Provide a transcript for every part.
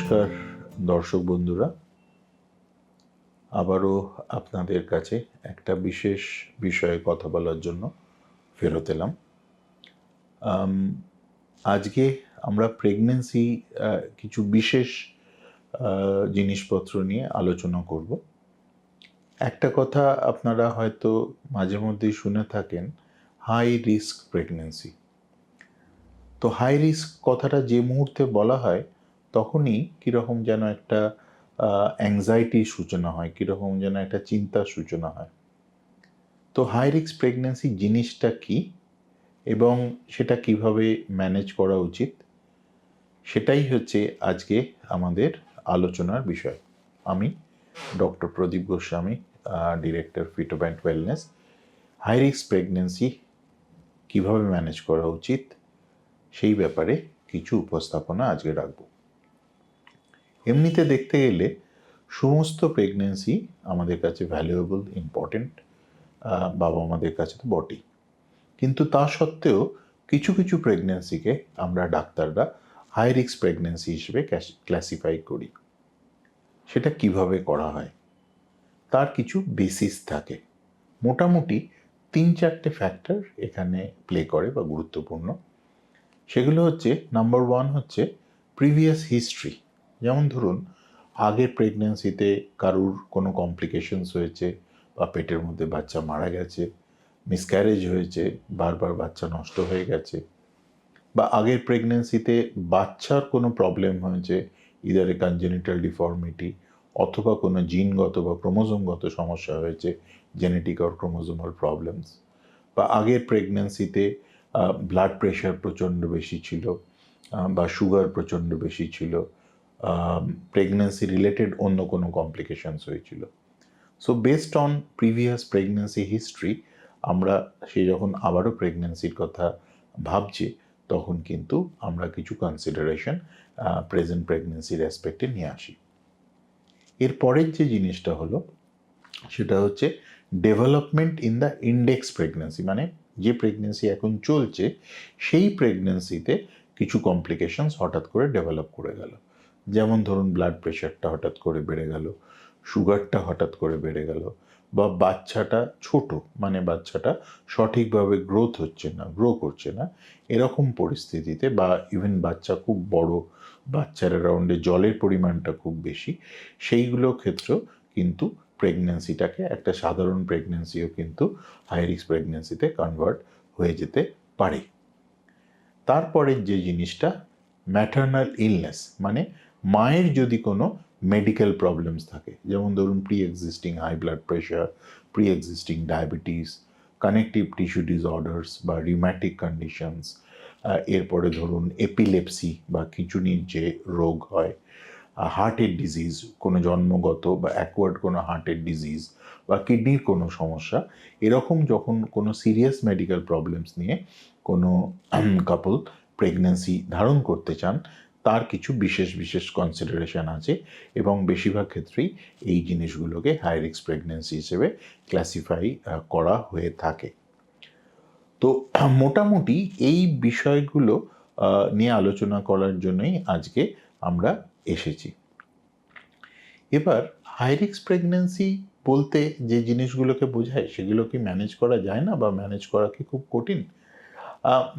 নমস্কার, দর্শক বন্ধুরা। আবারও আপনাদের কাছে একটা বিশেষ বিষয়ে কথা বলার জন্য ফেরত এলাম। আজকে আমরা প্রেগনেন্সি কিছু বিশেষ জিনিসপত্র নিয়ে আলোচনা করব। একটা কথা আপনারা হয়তো মাঝে মধ্যেই শুনে থাকেন হাই রিস্ক প্রেগনেন্সি তো হাই রিস্ক কথাটা যে মুহূর্তে বলা হয় তখনই কীরকম যেন একটা অ্যাংজাইটির সূচনা হয়, কীরকম যেন একটা চিন্তার সূচনা হয়। তো হাই রিক্স প্রেগনেন্সি জিনিসটা কি? এবং সেটা কীভাবে ম্যানেজ করা উচিত? সেটাই হচ্ছে আজকে আমাদের আলোচনার বিষয়। আমি doctor Pradip Goswami director ফিটোব্যান্ড wellness high রিক্স প্রেগনেন্সি কীভাবে ম্যানেজ করা উচিত? সেই ব্যাপারে কিছু উপস্থাপনা আজকে রাখব। এমনিতে দেখতে গেলে সমস্ত প্রেগনেন্সি আমাদের কাছে ভ্যালুয়েবল ইম্পর্টেন্ট বাবা আমাদের কাছে তো বটেই। কিন্তু তা সত্ত্বেও কিছু কিছু প্রেগনেন্সিকে আমরা ডাক্তাররা হাই রিক্স প্রেগনেন্সি হিসেবে ক্লাসিফাই করি। সেটা কীভাবে করা হয়? তার কিছু বেসিস থাকে। মোটামুটি তিন চারটে ফ্যাক্টর এখানে প্লে করে বা গুরুত্বপূর্ণ। সেগুলো হচ্ছে নাম্বার ওয়ান হচ্ছে প্রিভিয়াস হিস্ট্রি যেমন ধরুন, আগের প্রেগনেন্সিতে কারুর কোনো কমপ্লিকেশনস হয়েছে বা পেটের মধ্যে বাচ্চা মারা গেছে মিসক্যারেজ হয়েছে, বারবার বাচ্চা নষ্ট হয়ে গেছে, বা আগের প্রেগনেন্সিতে বাচ্চার কোনো প্রবলেম হয়েছে ইদারে কনজেনিটাল ডিফর্মিটি অথবা কোনো জিনগত বা ক্রোমোজোমগত সমস্যা হয়েছে জেনেটিক অর ক্রোমোজোমাল প্রবলেমস বা আগের প্রেগনেন্সিতে ব্লাড প্রেশার প্রচণ্ড বেশি ছিল বা সুগার প্রচণ্ড বেশি ছিল প্রেগনেন্সি রিলেটেড অন্য কোনো কমপ্লিকেশানস হয়েছিল। So based on previous pregnancy history আমরা সে যখন আবারও প্রেগনেন্সির কথা ভাবছি, তখন কিন্তু আমরা কিছু কনসিডারেশন প্রেজেন্ট প্রেগনেন্সির অ্যাসপেক্টে নিয়ে আসি। এর পরের যে জিনিসটা হলো, সেটা হচ্ছে development in the index pregnancy মানে যে প্রেগনেন্সি এখন চলছে, সেই প্রেগনেন্সিতে কিছু কমপ্লিকেশনস হঠাৎ করে ডেভেলপ করে গেল। যেমন ধরুন ব্লাড প্রেশারটা হঠাৎ করে বেড়ে গেল সুগারটা হঠাৎ করে বেড়ে গেল, বা বাচ্চাটা ছোট মানে বাচ্চাটা সঠিকভাবে গ্রোথ হচ্ছে না গ্রো করছে না, এরকম পরিস্থিতিতে বা ইভেন বাচ্চা খুব বড়, বাচ্চার অ্যারাউন্ডে জলের পরিমাণটা খুব বেশি, সেইগুলো ক্ষেত্রেও কিন্তু প্রেগনেন্সিটাকে একটা সাধারণ প্রেগনেন্সিও কিন্তু হাই রিস্ক প্রেগনেন্সিতে কনভার্ট হয়ে যেতে পারে। তারপরে যে জিনিসটা ম্যাটার্নাল ইলনেস মানে মায়ের যদি কোনো মেডিকেল প্রবলেমস থাকে, যেমন ধরুন pre existing high blood pressure pre existing diabetes connective tissue disorders বা রিম্যাটিক কন্ডিশনস এরপরে ধরুন এপিলেপসি বা খিচুনির যে রোগ হয় হার্টের ডিজিজ কোনো জন্মগত বা অ্যাকোয়ার্ড কোনো হার্টের ডিজিজ বা কিডনির কোনো সমস্যা, এরকম যখন কোনো সিরিয়াস মেডিকেল প্রবলেমস নিয়ে কোনো কাপল প্রেগনেন্সি ধারণ করতে চান তার কিছু বিশেষ বিশেষ কনসিডারেশন আছে এবং বেশিরভাগ ক্ষেত্রেই এই জিনিসগুলোকে হাই রিস্ক প্রেগনেন্সি হিসেবে ক্লাসিফাই করা হয়ে থাকে। তো মোটামুটি এই বিষয়গুলো নিয়ে আলোচনা করার জন্যই আজকে আমরা এসেছি। এবার হাই রিস্ক প্রেগনেন্সি বলতে যে জিনিসগুলোকে বোঝায়, সেগুলো কি ম্যানেজ করা যায় না বা ম্যানেজ করা কি খুব কঠিন?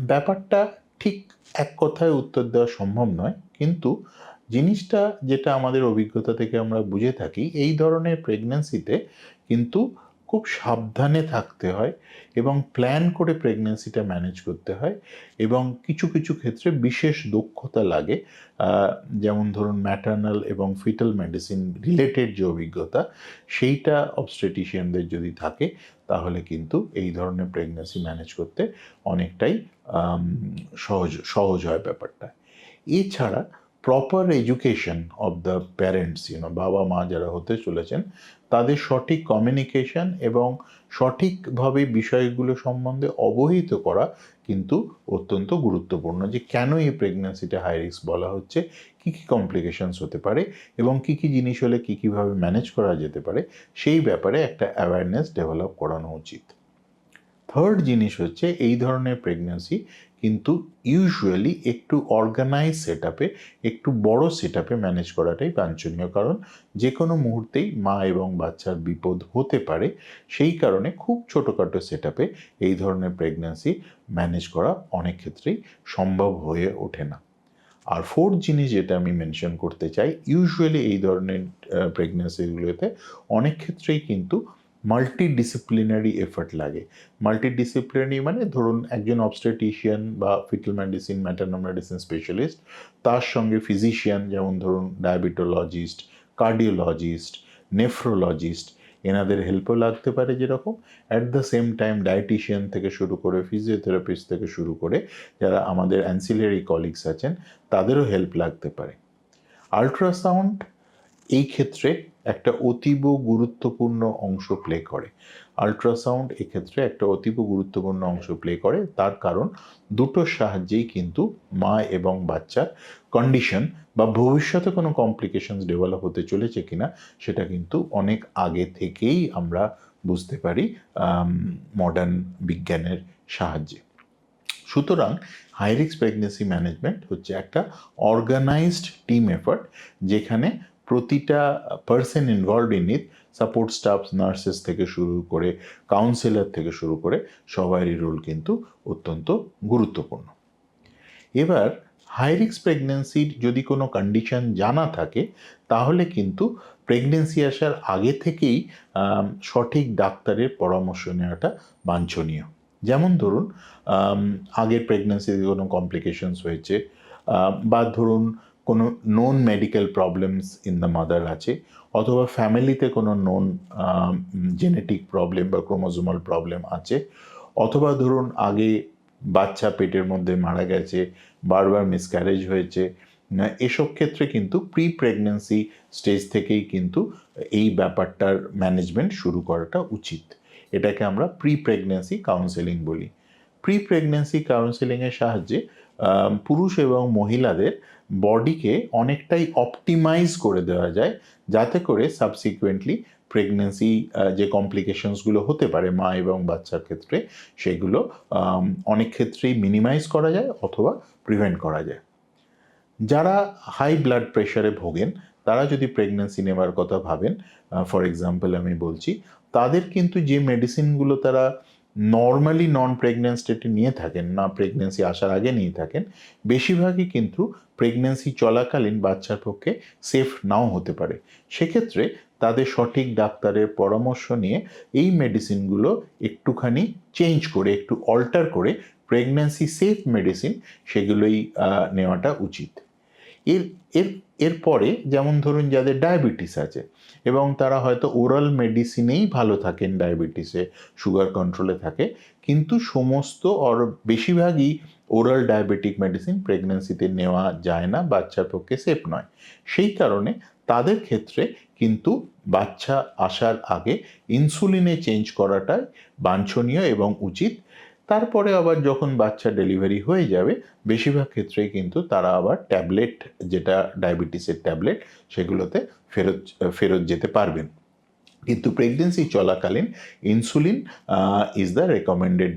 ব্যাপারটা ঠিক এক কথায় উত্তর দেওয়া সম্ভব নয়। কিন্তু জিনিসটা যেটা আমাদের অভিজ্ঞতা থেকে আমরা বুঝে থাকি, এই ধরনের প্রেগনেন্সিতে কিন্তু খুব সাবধানে থাকতে হয় এবং প্ল্যান করে প্রেগনেন্সিটা ম্যানেজ করতে হয় এবং কিছু কিছু ক্ষেত্রে বিশেষ দক্ষতা লাগে। যেমন ধরুন ম্যাটার্নাল এবং ফিটাল মেডিসিন রিলেটেড যে অভিজ্ঞতা, সেইটা অবস্ট্রেটিশিয়ানদের যদি থাকে তাহলে কিন্তু এই ধরনের প্রেগনেন্সি ম্যানেজ করতে অনেকটাই সহজ সহজ হয় ব্যাপারটা। এছাড়া proper education of the parents you know বাবা মা যারা হতে চলেছেন তাদের সঠিক কমিউনিকেশন এবং সঠিকভাবে বিষয়গুলো সম্বন্ধে অবহিত করা কিন্তু অত্যন্ত গুরুত্বপূর্ণ যে কেন এই প্রেগনেন্সিটা হাই রিস্ক বলা হচ্ছে, কী কী কমপ্লিকেশনস হতে পারে এবং কী কী জিনিস হলে কী কীভাবে ম্যানেজ করা যেতে পারে, সেই ব্যাপারে একটা অ্যাওয়ারনেস ডেভেলপ করানো উচিত। থার্ড জিনিস হচ্ছে এই ধরনের প্রেগনেন্সি কিন্তু ইউজুয়ালি একটু অর্গানাইজ সেট একটু বড় সেট ম্যানেজ করাটাই বাঞ্ছনীয়। কারণ যে কোনো মুহূর্তেই মা এবং বাচ্চার বিপদ হতে পারে, সেই কারণে খুব ছোটোখাটো সেট এই ধরনের প্রেগন্যান্সি ম্যানেজ করা অনেক ক্ষেত্রেই সম্ভব হয়ে ওঠে না। আর ফোর্থ জিনিস যেটা আমি মেনশন করতে চাই ইউজুয়ালি এই ধরনের প্রেগনেন্সিগুলোতে অনেক ক্ষেত্রেই কিন্তু মাল্টি ডিসিপ্লিনারি এফার্ট লাগে। মাল্টি ডিসিপ্লিনারি মানে ধরুন একজন অবস্টেটিশিয়ান বা fetal medicine maternal medicine specialist তার সঙ্গে ফিজিশিয়ান যেমন ধরুন ডায়াবেটোলজিস্ট কার্ডিওলজিস্ট নেফ্রোলজিস্ট এনাদের হেল্পও লাগতে পারে যেরকম। At the same time dietitian থেকে শুরু করে ফিজিওথেরাপিস্ট থেকে শুরু করে যারা আমাদের অ্যান্সিলারি কলিগস আছেন, তাদেরও হেল্প লাগতে পারে। আলট্রাসাউন্ড এই ক্ষেত্রে একটা অতীব গুরুত্বপূর্ণ অংশ প্লে করে। আলট্রাসাউন্ড এক্ষেত্রে একটা অতীব গুরুত্বপূর্ণ অংশ প্লে করে, তার কারণ দুটোর সাহায্যেই কিন্তু মা এবং বাচ্চার কন্ডিশন বা ভবিষ্যতে কোনো কমপ্লিকেশনস ডেভেলপ হতে চলেছে কিনা, সেটা কিন্তু অনেক আগে থেকেই আমরা বুঝতে পারি মডার্ন বিজ্ঞানের সাহায্যে। সুতরাং হাইরিক্স প্রেগনেন্সি ম্যানেজমেন্ট হচ্ছে একটা অর্গানাইজড টিম এফার্ট যেখানে প্রতিটা person involve in it support staff nurses থেকে শুরু করে কাউন্সিলর থেকে শুরু করে সবারই রোল কিন্তু অত্যন্ত গুরুত্বপূর্ণ। এবার হাইরিক্স প্রেগনেন্সির যদি কোনো কন্ডিশন জানা থাকে, তাহলে কিন্তু প্রেগনেন্সি আসার আগে থেকেই সঠিক ডাক্তারের পরামর্শ নেওয়াটা বাঞ্ছনীয়। যেমন ধরুন আগের প্রেগনেন্সিতে কোনো কমপ্লিকেশনস হয়েছে বা ধরুন কোনো known medical problems in the mother আছে, অথবা ফ্যামিলিতে কোনো নোন জেনেটিক প্রবলেম বা ক্রোমোজোমাল প্রবলেম আছে, অথবা ধরুন আগে বাচ্চা পেটের মধ্যে মারা গেছে, বারবার মিসক্যারেজ হয়েছে এসব ক্ষেত্রে কিন্তু প্রি প্রেগনেন্সি স্টেজ থেকেই কিন্তু এই ব্যাপারটার ম্যানেজমেন্ট শুরু করাটা উচিত। এটাকে আমরা প্রি প্রেগনেন্সি কাউন্সেলিং বলি। প্রি প্রেগনেন্সি কাউন্সেলিংয়ের সাহায্যে পুরুষ এবং মহিলাদের বডিকে অনেকটাই অপটিমাইজ করে দেওয়া যায়, যাতে করে সাবসিকুয়েন্টলি প্রেগনেন্সি যে কমপ্লিকেশনসগুলো হতে পারে মা এবং বাচ্চার ক্ষেত্রে, সেগুলো অনেক ক্ষেত্রেই মিনিমাইজ করা যায় অথবা প্রিভেন্ট করা যায়। যারা হাই ব্লাড প্রেশারে ভোগেন, তারা যদি প্রেগনেন্সি নেওয়ার কথা ভাবেন ফর এক্সাম্পল আমি বলছি, তাদের কিন্তু যে মেডিসিনগুলো তারা নর্মালি নন প্রেগনেন্ট স্টেটে নিয়ে থাকেন, না প্রেগনেন্সি আসার আগে নিয়ে থাকেন, বেশিরভাগই কিন্তু প্রেগনেন্সি চলাকালীন বাচ্চার পক্ষে সেফ নাও হতে পারে। সেক্ষেত্রে তাদের সঠিক ডাক্তারের পরামর্শ নিয়ে এই মেডিসিনগুলো একটুখানি চেঞ্জ করে, একটু অল্টার করে প্রেগনেন্সি সেফ মেডিসিন সেগুলোই নেওয়াটা উচিত। এর এর এরপরে যেমন ধরুন যাদের ডায়াবেটিস আছে, এবং তারা হয়তো ওরাল মেডিসিনেই ভালো থাকেন ডায়াবেটিসে, সুগার কন্ট্রোলে থাকে, কিন্তু সমস্ত অর, বেশিরভাগই ওরাল ডায়াবেটিক মেডিসিন প্রেগনেন্সিতে নেওয়া যায় না, বাচ্চার পক্ষে সেফ নয়। সেই কারণে তাদের ক্ষেত্রে কিন্তু বাচ্চা আসার আগে ইনসুলিনে চেঞ্জ করাটাই বাঞ্ছনীয় এবং উচিত। তারপরে আবার যখন বাচ্চা ডেলিভারি হয়ে যাবে, বেশিরভাগ ক্ষেত্রেই কিন্তু তারা আবার ট্যাবলেট যেটা ডায়াবেটিসের ট্যাবলেট সেগুলোতে ফেরত ফেরত যেতে পারবেন। কিন্তু প্রেগনেন্সি চলাকালীন insulin is the recommended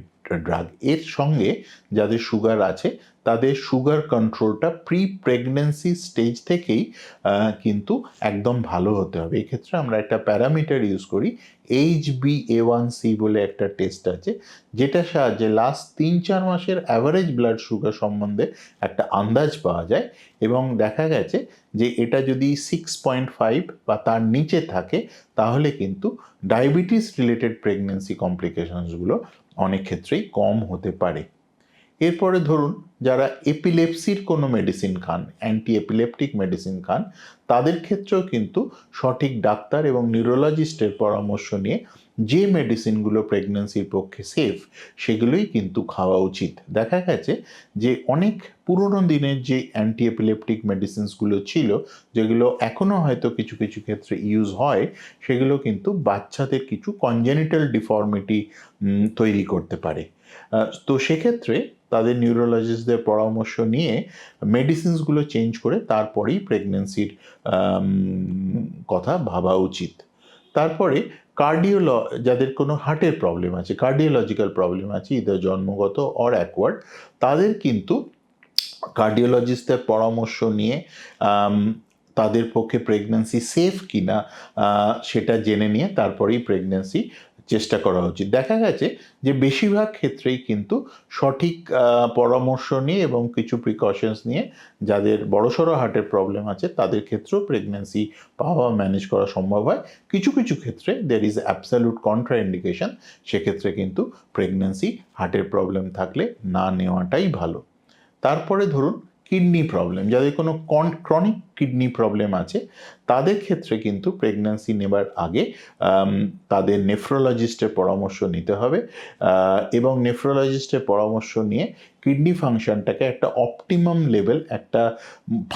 drug এর সঙ্গে যাদের সুগার আছে তাদের সুগার কন্ট্রোলটা প্রি প্রেগনেন্সি স্টেজ থেকেই কিন্তু একদম ভালো হতে হবে। এক্ষেত্রে আমরা একটা প্যারামিটার ইউজ করি H B A one C বলে একটা টেস্ট আছে যেটা সাহায্যে লাস্ট তিন চার মাসের অ্যাভারেজ ব্লাড সুগার সম্বন্ধে একটা আন্দাজ পাওয়া যায় এবং দেখা গেছে যে এটা যদি সিক্স পয়েন্ট ফাইভ বা তার নিচে থাকে, তাহলে কিন্তু ডায়াবেটিস রিলেটেড প্রেগনেন্সি কমপ্লিকেশনসগুলো অনেক ক্ষেত্রেই কম হতে পারে। এরপরে ধরুন যারা এপিলেপসির কোনো মেডিসিন খান অ্যান্টি এপিলেপটিক মেডিসিন খান, তাদের ক্ষেত্রেও কিন্তু সঠিক ডাক্তার এবং নিউরোলজিস্টের পরামর্শ নিয়ে যে মেডিসিনগুলো প্রেগনেন্সির পক্ষে সেফ সেগুলোই কিন্তু খাওয়া উচিত। দেখা গেছে যে অনেক পুরনো দিনের যে অ্যান্টি এপিলেপটিক মেডিসিনসগুলো ছিল, যেগুলো এখনও হয়তো কিছু কিছু ক্ষেত্রে ইউজ হয়, সেগুলো কিন্তু বাচ্চাদের কিছু কনজেনিটাল ডিফর্মিটি তৈরি করতে পারে। তো সেক্ষেত্রে তাদের নিউরোলজিস্টদের পরামর্শ নিয়ে মেডিসিনসগুলো চেঞ্জ করে তারপরেই প্রেগনেন্সির কথা ভাবা উচিত। তারপরে কার্ডিওল যাদের কোনো হার্টের প্রবলেম আছে কার্ডিওলজিক্যাল প্রবলেম আছে ইদার জন্মগত অর অ্যাকওয়ার্ড তাদের কিন্তু কার্ডিওলজিস্টের পরামর্শ নিয়ে তাদের পক্ষে প্রেগনেন্সি সেফ কিনা সেটা জেনে নিয়ে তারপরেই প্রেগন্যান্সি চেষ্টা করা উচিত। দেখা গেছে যে বেশিরভাগ ক্ষেত্রেই কিন্তু সঠিক পরামর্শ নিয়ে এবং কিছু প্রিকশনস নিয়ে যাদের বড়সড় হার্টের প্রবলেম আছে, তাদের ক্ষেত্রেও প্রেগন্যান্সি পাওয়া ম্যানেজ করা সম্ভব হয়। কিছু কিছু ক্ষেত্রে দের ইজ অ্যাবসালুট কন্ট্রা ইন্ডিকেশন সেক্ষেত্রে কিন্তু প্রেগন্যান্সি হার্টের প্রবলেম থাকলে না নেওয়াটাই ভালো। তারপরে ধরুন কিডনি প্রবলেম যাদের কোনো কন ক্রনিক কিডনি প্রবলেম আছে, তাদের ক্ষেত্রে কিন্তু প্রেগন্যান্সি নেবার আগে তাদের নেফ্রোলজিস্টের পরামর্শ নিতে হবে এবং নেফ্রোলজিস্টের পরামর্শ নিয়ে কিডনি ফাংশনটাকে একটা অপটিমাম লেভেল একটা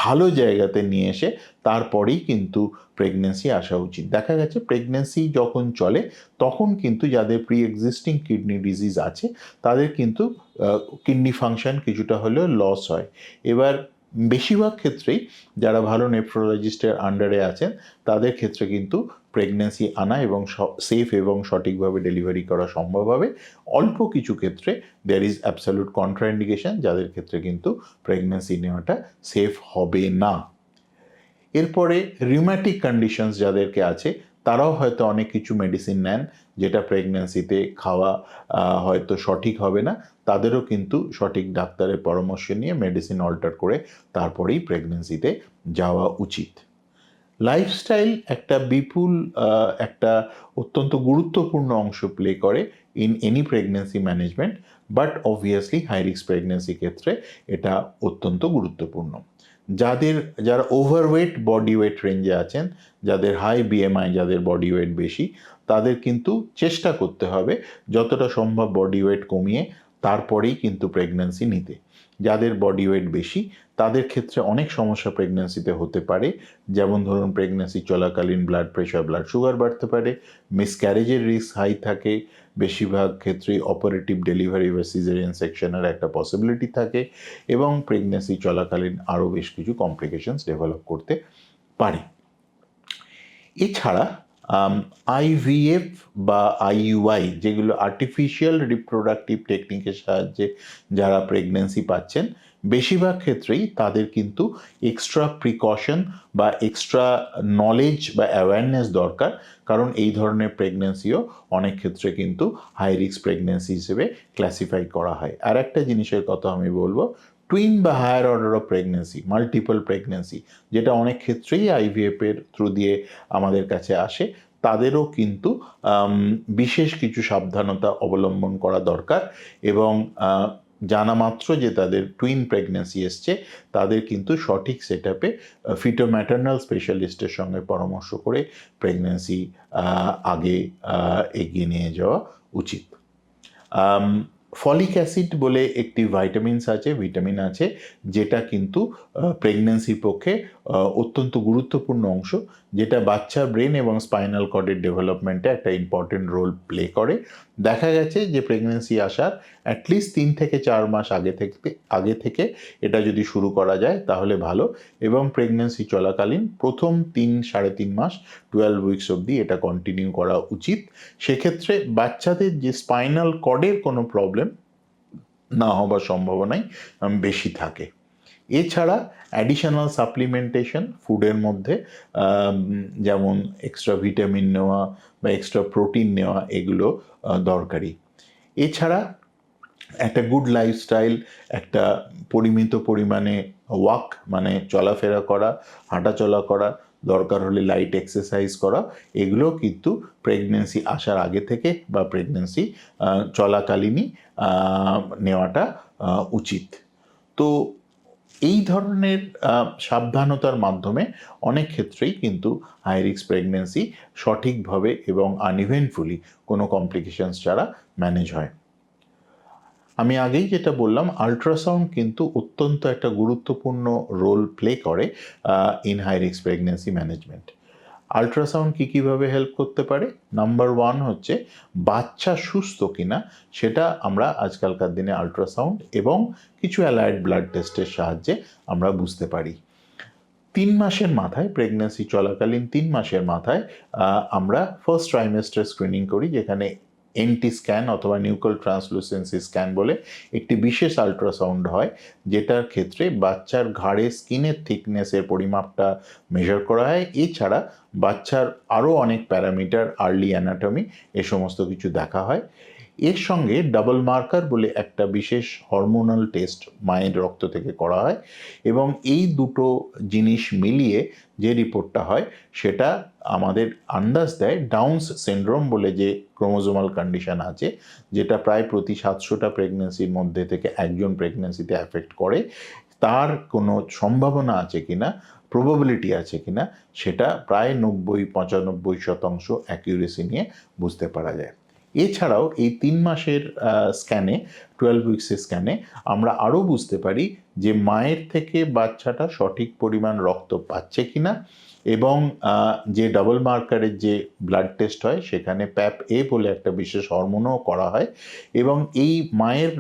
ভালো জায়গাতে নিয়ে এসে তারপরেই কিন্তু প্রেগনেন্সি আসা উচিত। দেখা গেছে প্রেগনেন্সি যখন চলে, তখন কিন্তু যাদের প্রি এক্সিস্টিং কিডনি ডিজিজ আছে, তাদের কিন্তু কিডনি ফাংশন কিছুটা হলেও লস হয়। এবার বেশিরভাগ ক্ষেত্রেই যারা ভালো নেফ্রোলজিস্টের আন্ডারে আছেন, তাদের ক্ষেত্রে কিন্তু প্রেগনেন্সি আনা এবং সেফ এবং সঠিকভাবে ডেলিভারি করা সম্ভব হবে। অল্প কিছু ক্ষেত্রে দেয়ার ইজ অ্যাবসলিউট কন্ট্রাইন্ডিকেশন যাদের ক্ষেত্রে কিন্তু প্রেগনেন্সি নেওয়াটা সেফ হবে না। এরপরে রিউম্যাটিক কন্ডিশনস যাদেরকে আছে তারাও হয়তো অনেক কিছু মেডিসিন নেন, যেটা প্রেগনেন্সিতে খাওয়া হয়তো সঠিক হবে না। তাদেরও কিন্তু সঠিক ডাক্তারের পরামর্শ নিয়ে মেডিসিন অল্টার করে তারপরেই প্রেগনেন্সিতে যাওয়া উচিত। লাইফস্টাইল একটা বিপুল একটা অত্যন্ত গুরুত্বপূর্ণ অংশ প্লে করে in any pregnancy management but obviously high risk pregnancy ক্ষেত্রে এটা অত্যন্ত গুরুত্বপূর্ণ। যাদের, যারা ওভারওয়েট বডি ওয়েট রেঞ্জে আছেন, যাদের হাই বিএমআই যাদের বডি ওয়েট বেশি, তাদের কিন্তু চেষ্টা করতে হবে যতটা সম্ভব বডি ওয়েট কমিয়ে তারপরেই কিন্তু প্রেগন্যান্সি নিতে। যাদের বডি ওয়েট বেশি, তাদের ক্ষেত্রে অনেক সমস্যা প্রেগন্যান্সিতে হতে পারে। যেমন ধরুন প্রেগন্যান্সি চলাকালীন ব্লাড প্রেশার ব্লাড সুগার বাড়তে পারে মিসক্যারেজের রিস্ক হাই থাকে, বেশিরভাগ ক্ষেত্রেই অপারেটিভ ডেলিভারি বা সিজারিয়ান সেকশনের একটা পসিবিলিটি থাকে এবং প্রেগন্যান্সি চলাকালীন আরও বেশ কিছু কমপ্লিকেশনস ডেভেলপ করতে পারে। এছাড়া আইভিএফ বা আইইউআই যেগুলো আর্টিফিশিয়াল রিপ্রোডাক্টিভ টেকনিকের সাহায্যে যারা প্রেগনেন্সি পাচ্ছেন, বেশিরভাগ ক্ষেত্রেই তাদের কিন্তু এক্সট্রা প্রিকশন বা এক্সট্রা নলেজ বা অ্যাওয়ারনেস দরকার। কারণ এই ধরনের প্রেগন্যান্সিও অনেক ক্ষেত্রে কিন্তু হাই রিস্ক প্রেগন্যান্সি হিসেবে ক্লাসিফাই করা হয়। আর একটা জিনিসের কথা আমি বলব টুইন বা higher order of pregnancy multiple pregnancy যেটা অনেক ক্ষেত্রেই আইভিএফ এর থ্রু দিয়ে আমাদের কাছে আসে, তাদেরও কিন্তু বিশেষ কিছু সাবধানতা অবলম্বন করা দরকার এবং জানা মাত্র যে তাদের টুইন প্রেগনেন্সি এসছে, তাদের কিন্তু সঠিক সেট আপে ফিটোম্যাটার্নাল স্পেশালিস্টের সঙ্গে পরামর্শ করে প্রেগনেন্সি আগে এগিয়ে নিয়ে যাওয়া উচিত। ফলিক অ্যাসিড বলে একটি ভাইটামিনস আছে ভিটামিন আছে যেটা কিন্তু প্রেগনেন্সির পক্ষে অত্যন্ত গুরুত্বপূর্ণ অংশ, যেটা বাচ্চার ব্রেন এবং স্পাইনাল কর্ডের ডেভেলপমেন্টে একটা ইম্পর্টেন্ট রোল প্লে করে। দেখা গেছে যে প্রেগনেন্সি আসার অ্যাটলিস্ট তিন থেকে চার মাস আগে থেকে আগে থেকে এটা যদি শুরু করা যায় তাহলে ভালো এবং প্রেগনেন্সি চলাকালীন প্রথম তিন, সাড়ে তিন মাস টুয়েলভ উইকস অবধি এটা কন্টিনিউ করা উচিত। সেক্ষেত্রে বাচ্চাদের যে স্পাইনাল কর্ডের কোনো প্রবলেম না হবার সম্ভাবনাই বেশি থাকে। এছাড়া অ্যাডিশনাল সাপ্লিমেন্টেশন ফুডের মধ্যে যেমন এক্সট্রা ভিটামিন নেওয়া বা এক্সট্রা প্রোটিন নেওয়া এগুলো দরকারি। এছাড়া একটা গুড লাইফস্টাইল একটা পরিমিত পরিমাণে ওয়াক মানে চলাফেরা করা, হাঁটাচলা করা, দরকার হলে লাইট এক্সারসাইজ করা, এগুলো কিন্তু প্রেগনেন্সি আসার আগে থেকে বা প্রেগনেন্সি চলাকালীনই নেওয়াটা উচিত। তো এই ধরনের সাবধানতার মাধ্যমে অনেক ক্ষেত্রেই কিন্তু হাই রিস্ক প্রেগনেন্সি সঠিকভাবে এবং আনইভেন্টফুলি কোনো কমপ্লিকেশানস ছাড়া ম্যানেজ হয়। আমি আগেই যেটা বললাম আলট্রাসাউন্ড কিন্তু অত্যন্ত একটা গুরুত্বপূর্ণ রোল প্লে করে in high risk pregnancy management ultrasound কী কীভাবে হেল্প করতে পারে? নাম্বার ওয়ান হচ্ছে বাচ্চা সুস্থ কিনা, সেটা আমরা আজকালকার দিনে আল্ট্রাসাউন্ড এবং কিছু অ্যালায়েড ব্লাড টেস্টের সাহায্যে আমরা বুঝতে পারি। তিন মাসের মাথায় প্রেগনেন্সি চলাকালীন তিন মাসের মাথায় আমরা ফার্স্ট ট্রাইমেস্টার স্ক্রিনিং করি, যেখানে এনটি স্ক্যান অথবা নিউকল ট্রান্সলুসেন্সি স্ক্যান বলে একটি বিশেষ আল্ট্রাসাউন্ড হয়, যেটার ক্ষেত্রে বাচ্চার ঘাড়ে স্কিনের থিকনেসের পরিমাপটা মেজার করা হয়। এছাড়া বাচ্চার আরও অনেক প্যারামিটার আর্লি অ্যানাটমি এ সমস্ত কিছু দেখা হয়। এর সঙ্গে ডাবল মার্কার বলে একটা বিশেষ হরমোনাল টেস্ট মায়ের রক্ত থেকে করা হয় এবং এই দুটো জিনিস মিলিয়ে যে রিপোর্টটা হয় সেটা আমাদের আন্দাজ দেয় ডাউন্স সিন্ড্রোম বলে যে ক্রোমোজোমাল কন্ডিশন আছে, যেটা প্রায় প্রতি সাতশোটা প্রেগনেন্সির মধ্যে থেকে একজন প্রেগনেন্সিতে অ্যাফেক্ট করে। তার কোনো সম্ভাবনা আছে কি না প্রবাবিলিটি আছে কি না সেটা প্রায় নব্বই, পঁচানব্বই শতাংশ অ্যাকিউরেসি নিয়ে বুঝতে পারা যায়। এছাড়াও এই তিন মাসের স্ক্যানে টুয়েলভ উইক্সের স্ক্যানে আমরা আরও বুঝতে পারি যে মায়ের থেকে বাচ্চাটা সঠিক পরিমাণ রক্ত পাচ্ছে কি না এবং যে ডাবল মার্কারের যে ব্লাড টেস্ট হয় সেখানে প্যাপ এ বলে একটা বিশেষ হরমোনও করা হয় এবং এই মায়ের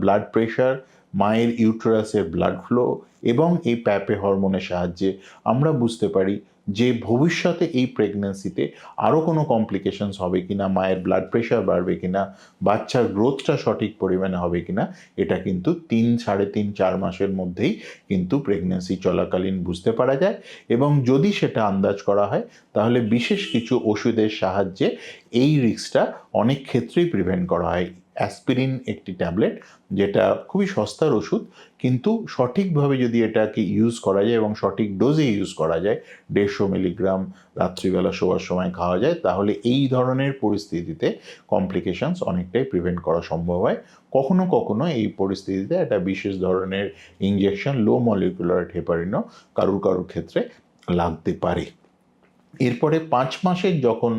ব্লাড প্রেশার মায়ের ইউটেরাসের ব্লাড ফ্লো এবং এই প্যাপে হরমোনের সাহায্যে আমরা বুঝতে পারি যে ভবিষ্যতে এই প্রেগনেন্সিতে আরও কোনো কমপ্লিকেশনস হবে কি না মায়ের ব্লাড প্রেশার বাড়বে কিনা, বাচ্চার গ্রোথটা সঠিক পরিমাণে হবে কিনা, এটা কিন্তু তিন সাড়ে তিন, চার মাসের মধ্যেই কিন্তু প্রেগন্যান্সি চলাকালীন বুঝতে পারা যায়। এবং যদি সেটা আন্দাজ করা হয়, তাহলে বিশেষ কিছু ওষুধের সাহায্যে এই রিস্কটা অনেক ক্ষেত্রেই প্রিভেন্ট করা হয়। অ্যাসপিরিন একটি ট্যাবলেট যেটা খুবই সস্তার ওষুধ, কিন্তু সঠিকভাবে যদি এটাকে ইউজ করা যায় এবং সঠিক ডোজে ইউজ করা যায়, দেড়শো মিলিগ্রাম রাত্রিবেলা শোয়ার সময় খাওয়া যায়, তাহলে এই ধরনের পরিস্থিতিতে কমপ্লিকেশনস অনেকটাই প্রিভেন্ট করা সম্ভব হয়। কখনো কখনো এই পরিস্থিতিতে একটা বিশেষ ধরনের ইঞ্জেকশন লো মলিকুলার হেপারিনও কারুর কারুর ক্ষেত্রে লাগতে পারে। এরপরে পাঁচ মাসের যখন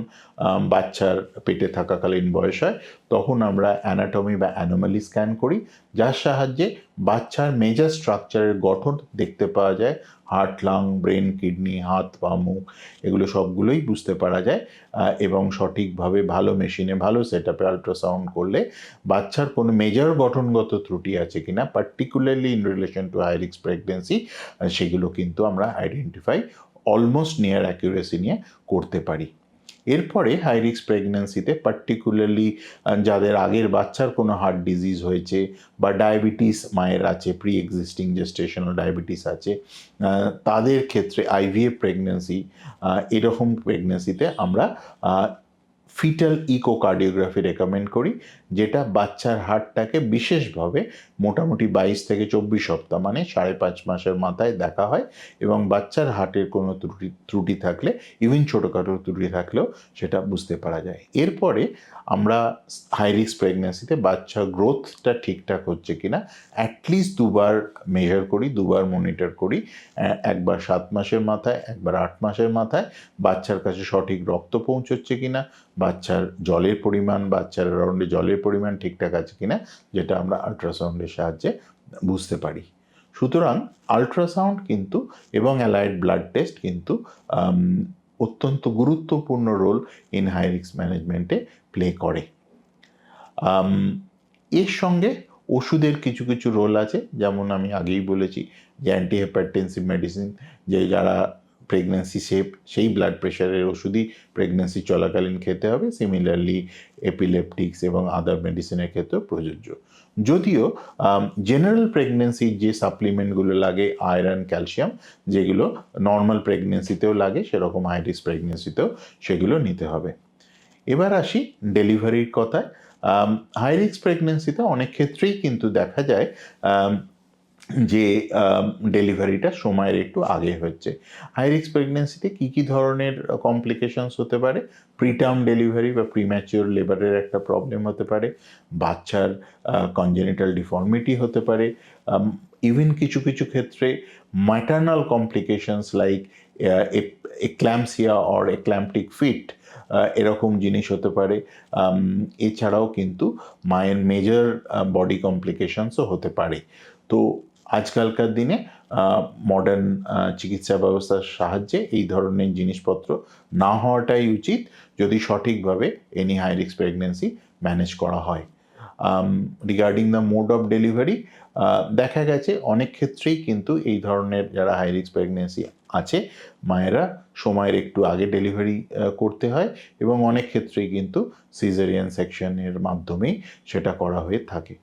বাচ্চার পেটে থাকাকালীন বয়স হয়, তখন আমরা অ্যানাটমি বা অ্যানোমালি স্ক্যান করি, যার সাহায্যে বাচ্চার মেজার স্ট্রাকচারের গঠন দেখতে পাওয়া যায় হার্ট লাং ব্রেন কিডনি হাত পা মুখ, এগুলো সবগুলোই বুঝতে পারা যায় এবং সঠিকভাবে ভালো মেশিনে ভালো সেট আপে আলট্রাসাউন্ড করলে বাচ্চার কোনো মেজর গঠনগত ত্রুটি আছে কিনা পার্টিকুলারলি ইন রিলেশন টু হাইরিক্স প্রেগনেন্সি সেগুলো কিন্তু আমরা আইডেন্টিফাই অলমোস্ট নিয়ার অ্যাকুরেসি নিয়ে করতে পারি। এরপরে হাই রিস্ক প্রেগনেন্সিতে পার্টিকুলারলি যাদের আগের বাচ্চার কোনো হার্ট ডিজিজ হয়েছে বা ডায়াবেটিস মায়ের আছে প্রি এক্সিস্টিং জেস্টেশনাল ডায়াবেটিস আছে তাদের ক্ষেত্রে আইভিএফ প্রেগনেন্সি এরকম প্রেগনেন্সিতে আমরা ফিটাল ইকোকার্ডিওগ্রাফি রেকমেন্ড করি, যেটা বাচ্চার হার্টটাকে বিশেষভাবে মোটামুটি বাইশ থেকে চব্বিশ সপ্তাহ মানে সাড়ে পাঁচ মাসের মাথায় দেখা হয় এবং বাচ্চার হাটের কোনো ত্রুটি ত্রুটি থাকলে ইভেন ছোটোখাটো ত্রুটি থাকলেও সেটা বুঝতে পারা যায়। এরপরে আমরা হাই রিস্ক প্রেগনেন্সিতে বাচ্চার গ্রোথটা ঠিকঠাক হচ্ছে কিনা অ্যাটলিস্ট দুবার মেজার করি, দুবার মনিটর করি একবার সাত মাসের মাথায়, একবার আট মাসের মাথায়, বাচ্চার কাছে সঠিক রক্ত পৌঁছচ্ছে কিনা, বাচ্চার জলের পরিমাণ, বাচ্চার রাউন্ডে জলের পরিমাণ ঠিকঠাক আছে কিনা, যেটা আমরা আল্ট্রাসাউন্ডের সাহায্যে বুঝতে পারি। সুতরাং আল্ট্রাসাউন্ড কিন্তু এবং অ্যালাইড ব্লাড টেস্ট কিন্তু অত্যন্ত গুরুত্বপূর্ণ রোল ইন হাই রিস্ক ম্যানেজমেন্টে প্লে করে। এর সঙ্গে ওষুধের কিছু কিছু রোল আছে। যেমন আমি আগেই বলেছি যে অ্যান্টি হেপারটেন্সিভ মেডিসিন যে যারা প্রেগন্যান্সি সেপ সেই ব্লাড প্রেশারের ওষুধই প্রেগন্যান্সি চলাকালীন খেতে হবে। সিমিলারলি এপিলেপটিক্স এবং আদার মেডিসিনের ক্ষেত্রেও প্রযোজ্য। যদিও জেনারেল প্রেগনেন্সির যে সাপ্লিমেন্টগুলো লাগে আয়রন ক্যালসিয়াম যেগুলো নর্মাল প্রেগনেন্সিতেও লাগে, সেরকম হাইরিস প্রেগনেন্সিতেও সেগুলো নিতে হবে। এবার আসি ডেলিভারির কথায়। হাইরিক্স প্রেগনেন্সিতে অনেক ক্ষেত্রেই কিন্তু দেখা যায় যে ডেলিভারিটা সময়ের একটু আগে হচ্ছে হাই হাইরিক্স প্রেগনেন্সিতে কী কী ধরনের কমপ্লিকেশনস হতে পারে? প্রিটার্ম ডেলিভারি বা প্রিম্যাচিওর লেবারের একটা প্রবলেম হতে পারে। বাচ্চার কনজেনিটাল ডিফর্মিটি হতে পারে। ইভেন কিছু কিছু ক্ষেত্রে maternal complications like eclampsia or eclamptic fit এরকম জিনিস হতে পারে। এছাড়াও কিন্তু মায়ের মেজর বডি কমপ্লিকেশনসও হতে পারে। তো আজকালকার দিনে মডার্ন চিকিৎসা ব্যবস্থার সাহায্যে এই ধরনের জিনিসপত্র না হওয়াটাই উচিত যদি সঠিকভাবে any high risk pregnancy manage করা হয়। Regarding the mode of delivery দেখা গেছে অনেক ক্ষেত্রেই কিন্তু এই ধরনের যারা হাই রিস্ক প্রেগনেন্সি আছে, মায়েরা সময়ের একটু আগে ডেলিভারি করতে হয় এবং অনেক ক্ষেত্রেই কিন্তু সিজারিয়ান সেকশনের মাধ্যমেই সেটা করা হয়ে থাকে।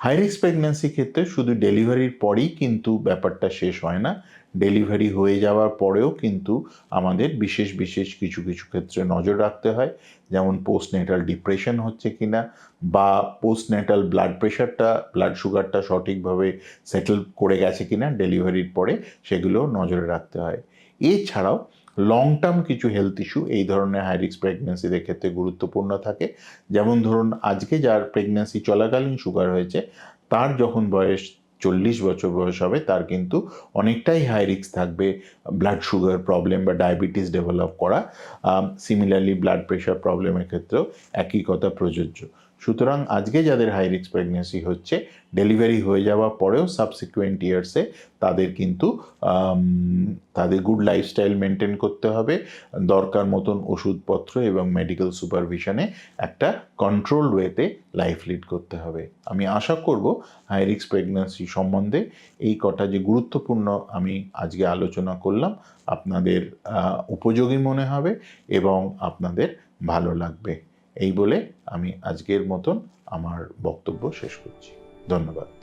হাই রিস্ক প্রেগনেন্সি ক্ষেত্রে শুধু ডেলিভারির পরেই কিন্তু ব্যাপারটা শেষ হয় না। ডেলিভারি হয়ে যাওয়ার পরেও কিন্তু আমাদের বিশেষ বিশেষ কিছু কিছু ক্ষেত্রে নজর রাখতে হয়। যেমন পোস্টনেটাল ডিপ্রেশন হচ্ছে কিনা বা পোস্টনেটাল ব্লাড প্রেশারটা ব্লাড সুগারটা সঠিকভাবে সেটেল করে গেছে কিনা ডেলিভারির পরে সেগুলো নজরে রাখতে হয়। এছাড়াও লং টার্ম কিছু হেলথ ইস্যু এই ধরনের হাই রিস্ক প্রেগনেন্সিদের ক্ষেত্রে গুরুত্বপূর্ণ থাকে। যেমন ধরুন, আজকে যার প্রেগনেন্সি চলাকালীন সুগার হয়েছে, তার যখন বয়স চল্লিশ বছর বয়স হবে, তার কিন্তু অনেকটাই হাই রিস্ক থাকবে ব্লাড সুগার প্রবলেম বা ডায়াবেটিস ডেভেলপ করা। সিমিলারলি ব্লাড প্রেশার প্রবলেমের ক্ষেত্রেও একই কথা প্রযোজ্য। সুতরাং আজকে যাদের হাই রিস্ক প্রেগনেন্সি হচ্ছে ডেলিভারি হয়ে যাওয়ার পরেও সাবসিকুয়েন্ট ইয়ার্সে তাদের কিন্তু তাদের গুড লাইফস্টাইল মেনটেন করতে হবে। দরকার মতন ওষুধপত্র এবং মেডিকেল সুপারভিশনে একটা কন্ট্রোল ওয়েতে লাইফ লিড করতে হবে। আমি আশা করব হাই রিস্ক প্রেগনেন্সি সম্বন্ধে এই কটা যে গুরুত্বপূর্ণ আমি আজকে আলোচনা করলাম, আপনাদের উপযোগী মনে হবে এবং আপনাদের ভালো লাগবে। এই বলে আমি আজকের মতন আমার বক্তব্য শেষ করছি। ধন্যবাদ।